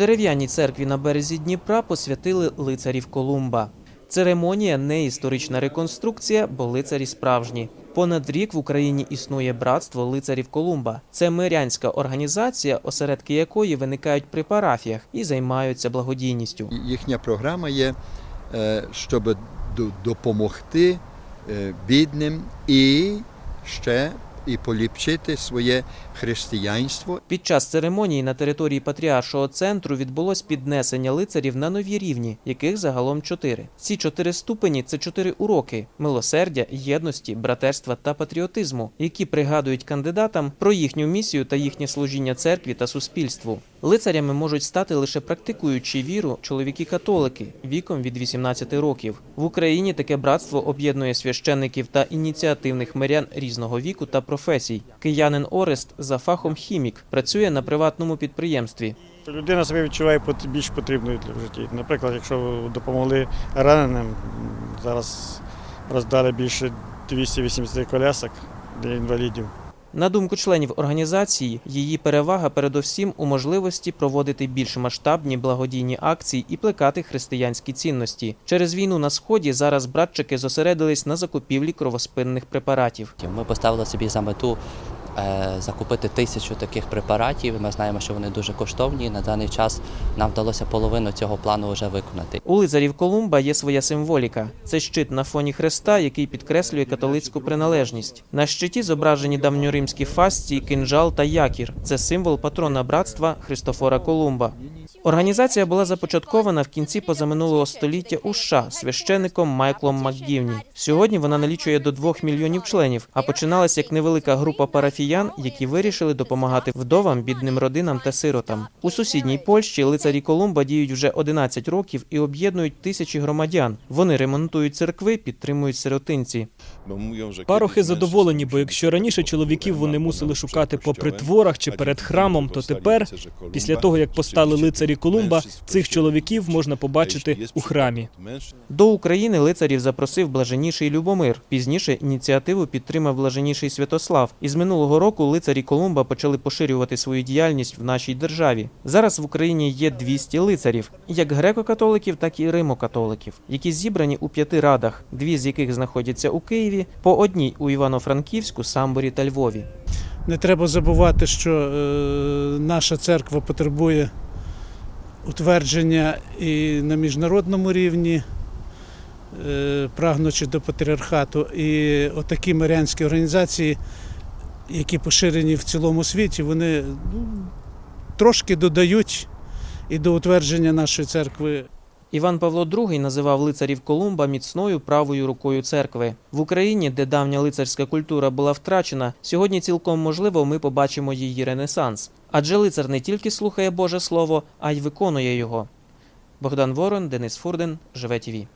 дерев'яній церкві на березі Дніпра посвятили лицарів Колумба. Церемонія не історична реконструкція, бо лицарі справжні. Понад рік в Україні існує братство лицарів Колумба. Це мирянська організація, осередки якої виникають при парафіях і займаються благодійністю. Їхня програма є, е, щоб до- допомогти е, бідним і ще і поліпшити своє християнство. Під час церемонії на території патріаршого центру відбулось піднесення лицарів на нові рівні, яких загалом чотири. Ці чотири ступені це чотири уроки милосердя, єдності, братерства та патріотизму, які пригадують кандидатам про їхню місію та їхнє служіння церкві та суспільству. Лицарями можуть стати лише практикуючи віру чоловіки-католики віком від 18 років. В Україні таке братство об'єднує священників та ініціативних мирян різного віку та професій. Киянин Орест за фахом хімік працює на приватному підприємстві. Людина себе відчуває більш потрібною для житті. Наприклад, якщо допомогли раненим, зараз роздали більше 280 колясок для інвалідів. На думку членів організації, її перевага передовсім у можливості проводити більш масштабні благодійні акції і плекати християнські цінності. Через війну на сході зараз братчики зосередились на закупівлі кровоспинних препаратів. Ми поставили собі за мету закупити тисячу таких препаратів. Ми знаємо, що вони дуже коштовні. На даний час нам вдалося половину цього плану вже виконати. У лицарів Колумба є своя символіка. Це щит на фоні хреста, який підкреслює католицьку приналежність. На щиті зображені давньоримські фасції, кинжал та якір. Це символ патрона братства Христофора Колумба. Організація була започаткована в кінці позаминулого століття у США священником Майклом МакГівні. Сьогодні вона налічує до двох мільйонів членів, а починалась як невелика група парафіян, які вирішили допомагати вдовам, бідним родинам та сиротам. У сусідній Польщі лицарі Колумба діють вже 11 років і об'єднують тисячі громадян. Вони ремонтують церкви, підтримують сиротинці. Парохи задоволені, бо якщо раніше чоловіків вони мусили шукати по притворах чи перед храмом, то тепер, після того як постали лицарі Колумба, цих чоловіків можна побачити у храмі. До України лицарів запросив блаженніший Любомир. Пізніше ініціативу підтримав блаженніший Святослав. І з минулого року лицарі Колумба почали поширювати свою діяльність в нашій державі. Зараз в Україні є 200 лицарів, як греко-католиків, так і римо-католиків, які зібрані у п'яти радах, дві з яких знаходяться у Києві, по одній у Івано-Франківську, Самборі та Львові. Не треба забувати, що е, наша церква потребує утвердження і на міжнародному рівні, е, прагнучи до патріархату. І отакі мирянські організації, які поширені в цілому світі, вони ну, трошки додають і до утвердження нашої церкви. Іван Павло II називав лицарів Колумба міцною правою рукою церкви. В Україні, де давня лицарська культура була втрачена, сьогодні цілком можливо ми побачимо її ренесанс. Адже лицар не тільки слухає Боже Слово, а й виконує його. Богдан Ворон, Денис Фурден, Живе ТІВІ.